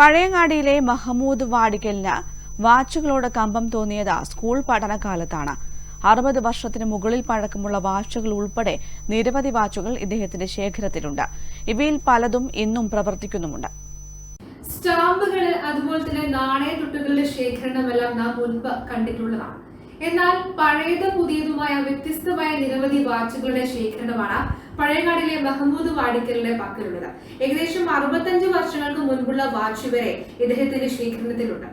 പഴയങ്ങാടിയിലെ മഹമ്മൂദ് വാടിക്കലിന് വാച്ചുകളോട് കമ്പം തോന്നിയത് സ്കൂൾ പഠനകാലത്താണ്. അറുപത് വർഷത്തിന് മുകളിൽ പഴക്കമുള്ള വാച്ചുകൾ ഉൾപ്പെടെ നിരവധി വാച്ചുകൾ ഇദ്ദേഹത്തിന്റെ ശേഖരത്തിലുണ്ട്. ഇവയിൽ പലതും ഇന്നും പ്രവർത്തിക്കുന്നുമുണ്ട്. സ്റ്റാമ്പുകൾ അതുപോലെ തന്നെ നാണയത്തുട്ടുകളുടെ ശേഖരണമെല്ലാം നാം മുൻപ് കണ്ടിട്ടുള്ളതാണ്. എന്നാൽ പഴയതും പുതിയതുമായ വ്യത്യസ്തമായ നിരവധി വാച്ചുകളുടെ ശേഖരണമാണ് പഴയങ്ങാടിലെ മഹമ്മൂദ് വാടിക്കലിന്റെ പക്കലുള്ളത്. ഏകദേശം അറുപത്തഞ്ച് വർഷങ്ങൾക്ക് മുൻപുള്ള വാച്ച് വരെ ഇദ്ദേഹത്തിന്റെ ശേഖരണത്തിലുണ്ട്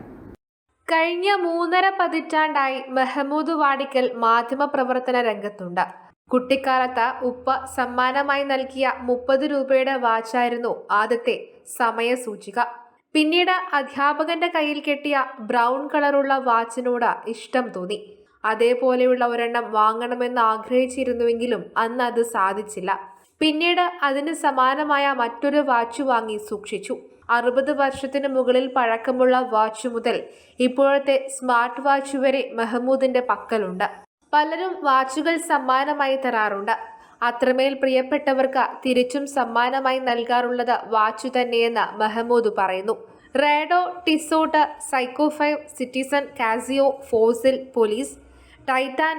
കഴിഞ്ഞ മൂന്നര പതിറ്റാണ്ടായി മെഹമ്മൂദ് വാടിക്കൽ മാധ്യമപ്രവർത്തന രംഗത്തുണ്ട്. കുട്ടിക്കാലത്ത് ഉപ്പ സമ്മാനമായി നൽകിയ മുപ്പത് രൂപയുടെ വാച്ചായിരുന്നു ആദ്യത്തെ സമയസൂചിക പിന്നീട് അധ്യാപകന്റെ കയ്യിൽ കെട്ടിയ ബ്രൗൺ കളറുള്ള വാച്ചിനോട് ഇഷ്ടം തോന്നി. അതേപോലെയുള്ള ഒരെണ്ണം വാങ്ങണമെന്ന് ആഗ്രഹിച്ചിരുന്നുവെങ്കിലും അന്ന് അത് സാധിച്ചില്ല. പിന്നീട് അതിന് സമാനമായ മറ്റൊരു വാച്ച് വാങ്ങി സൂക്ഷിച്ചു. അറുപത് വർഷത്തിന് മുകളിൽ പഴക്കമുള്ള വാച്ച് മുതൽ ഇപ്പോഴത്തെ സ്മാർട്ട് വാച്ച് വരെ മെഹമ്മൂദിന്റെ പക്കലുണ്ട്. പലരും വാച്ചുകൾ സമ്മാനമായി തരാറുണ്ട്. അത്രമേൽ പ്രിയപ്പെട്ടവർക്ക് തിരിച്ചും സമ്മാനമായി നൽകാറുള്ളത് വാച്ചു തന്നെയെന്ന് മെഹമ്മൂദ് പറയുന്നു. Rado Tissot Seiko five Citizen Casio Fossil Police Titan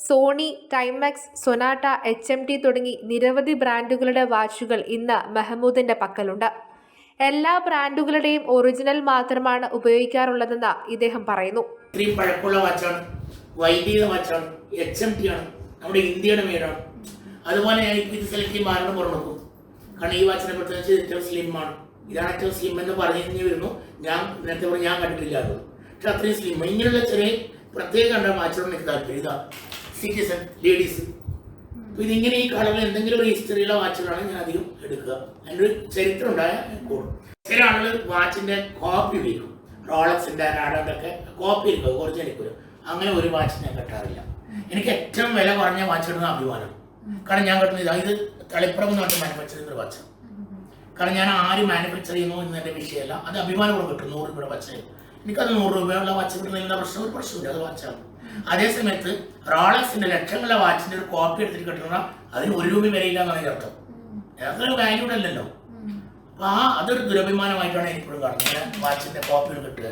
Sony Timex Sonata H M T തുടങ്ങി നിരവധി ബ്രാൻഡുകളുടെ വാച്ചുകൾ ഇന്ന് മെഹമൂദിന്റെ പക്കലുണ്ട്. എല്ലാ ബ്രാൻഡുകളുടെയും ഒറിജിനൽ മാത്രമാണ് ഉപയോഗിക്കാറുള്ളതെന്ന് ഇദ്ദേഹം പറയുന്നു. ഇത്രയും പഴക്കമുള്ള വാച്ചാണ് വൈദ്യുത വാച്ചാണ് എച്ച് എം ടി ആണ് നമ്മുടെ ഇന്ത്യയുടെ മേടാണ്. അതുപോലെ ഞാൻ ഇത് സെലക്ട് ചെയ്യുമ്പോൾ ആരോട് കാരണം ഈ വാച്ചിനെ പ്രത്യേകിച്ച് ഏറ്റവും സ്ലിമാണ് ഇതാണ് ഏറ്റവും സ്ലിം എന്ന് പറഞ്ഞു വരുന്നു. ഞാൻ നേരത്തെ പറഞ്ഞു ഞാൻ കണ്ടിട്ടില്ല അത്. പക്ഷെ അത്രയും സ്ലിം ഇങ്ങനെയുള്ള ചെറിയ പ്രത്യേക കണ്ടാൽ വാച്ചുകൾ എനിക്ക് താല്പര്യം. ഇതാ സിറ്റിസൺ ലേഡീസ് ഇതിങ്ങനെ ഈ കളറിൽ എന്തെങ്കിലും ഒരു ഹിസ്റ്ററിയിലെ വാച്ചുകളാണ് ഞാൻ അധികം എടുക്കുക. അതിന്റെ ഒരു ചരിത്രം ഉണ്ടായ കൂടും ചില ആളുകൾ വാച്ചിന്റെ കോപ്പി ഉപയോഗിക്കും. റോളക്സിന്റെ റാഡോന്റെ കോപ്പി എടുക്കുക കുറച്ച് എടുക്കുക അങ്ങനെ ഒരു വാച്ച് ഞാൻ കെട്ടാറില്ല. എനിക്ക് ഏറ്റവും വില കുറഞ്ഞ വാച്ച് ഇടുന്ന അഭിമാനം കാരണം ഞാൻ കെട്ടുന്നത് ഇതാ തളിപ്പുറം എന്ന് പറഞ്ഞ ചെയ്യുന്ന ഒരു വാച്ച്. കാരണം ഞാൻ ആര് മാനുഫാക്ചർ ചെയ്യുന്നു എന്ന് എന്റെ വിഷയമല്ല. അത് അഭിമാനപൂർവം കിട്ടും. നൂറ് രൂപയുടെ വാച്ച്. എനിക്കത് നൂറ് രൂപയുള്ള വാച്ച് കിട്ടുന്നില്ല പ്രശ്നം ഒരു പ്രശ്നമില്ല അത് വാച്ചാണ്. അതേസമയത്ത് റോളക്സിന്റെ ലക്ഷങ്ങളുടെ വാച്ചിന്റെ ഒരു കോപ്പി എടുത്തിട്ട് കിട്ടുന്ന അതിന് ഒരു രൂപ വിലയില്ല എന്നാണ് അർത്ഥം. അതൊരു വാല്യൂഡ് അല്ലല്ലോ. അപ്പൊ ആ അതൊരു ദുരഭിമാനമായിട്ടാണ് എനിക്കിപ്പോഴും കാണുന്നത് വാച്ചിന്റെ കോപ്പികൾ കിട്ടുക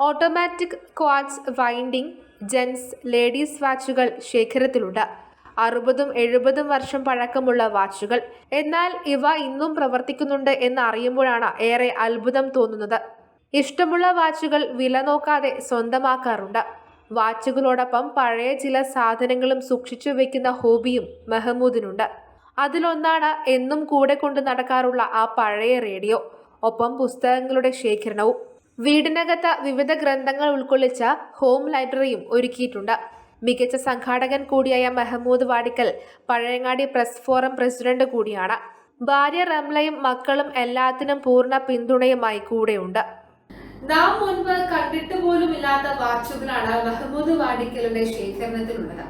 automatic quartz winding gents ladies വാച്ചുകൾ ശേഖരത്തിലുണ്ട്. അറുപതും എഴുപതും വർഷം പഴക്കമുള്ള വാച്ചുകൾ. എന്നാൽ ഇവ ഇന്നും പ്രവർത്തിക്കുന്നുണ്ട് എന്ന് അറിയുമ്പോഴാണ് ഏറെ അത്ഭുതം തോന്നുന്നത്. ഇഷ്ടമുള്ള വാച്ചുകൾ വില നോക്കാതെ സ്വന്തമാക്കാറുണ്ട്. വാച്ചുകളോടൊപ്പം പഴയ ചില സാധനങ്ങളും സൂക്ഷിച്ചു വെക്കുന്ന ഹോബിയും മെഹമ്മൂദിനുണ്ട് അതിലൊന്നാണ് എന്നും കൂടെ കൊണ്ട് നടക്കാറുള്ള ആ പഴയ റേഡിയോ ഒപ്പം പുസ്തകങ്ങളുടെ ശേഖരണവും. വീടിനകത്ത് വിവിധ ഗ്രന്ഥങ്ങൾ ഉൾക്കൊള്ളിച്ച ഹോം ലൈബ്രറിയും ഒരുക്കിയിട്ടുണ്ട്. മികച്ച സംഘാടകൻ കൂടിയായ Mehmood Vadikkal Pazhayangadi press forum president കൂടിയാണ്. ഭാര്യ റംലയും മക്കളും എല്ലാത്തിനും പൂർണ പിന്തുണയുമായി കൂടെയുണ്ട്. നാം മുൻപ് കണ്ടിട്ട് പോലും ഇല്ലാത്ത വാച്ചുകളാണ് മെഹമ്മൂദ് വാടിക്കലിന്റെ ശേഖരണത്തിലുള്ളത്.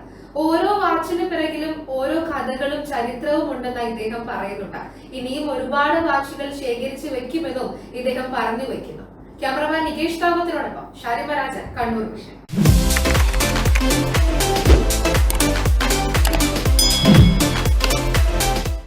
ഓരോ വാച്ചിന് പിറകിലും ഓരോ കഥകളും ചരിത്രവും ഉണ്ടെന്ന് ഇദ്ദേഹം പറയുന്നുണ്ട്. ഇനിയും ഒരുപാട് വാച്ചുകൾ ശേഖരിച്ചു വെക്കുമെന്നും ഇദ്ദേഹം പറഞ്ഞു വെക്കുന്നു. ക്യാമറമാൻ നികേഷ് കാമത്തിനോടൊപ്പം ഷാരിമരാജൻ കണ്ണൂർ വിഷൻ.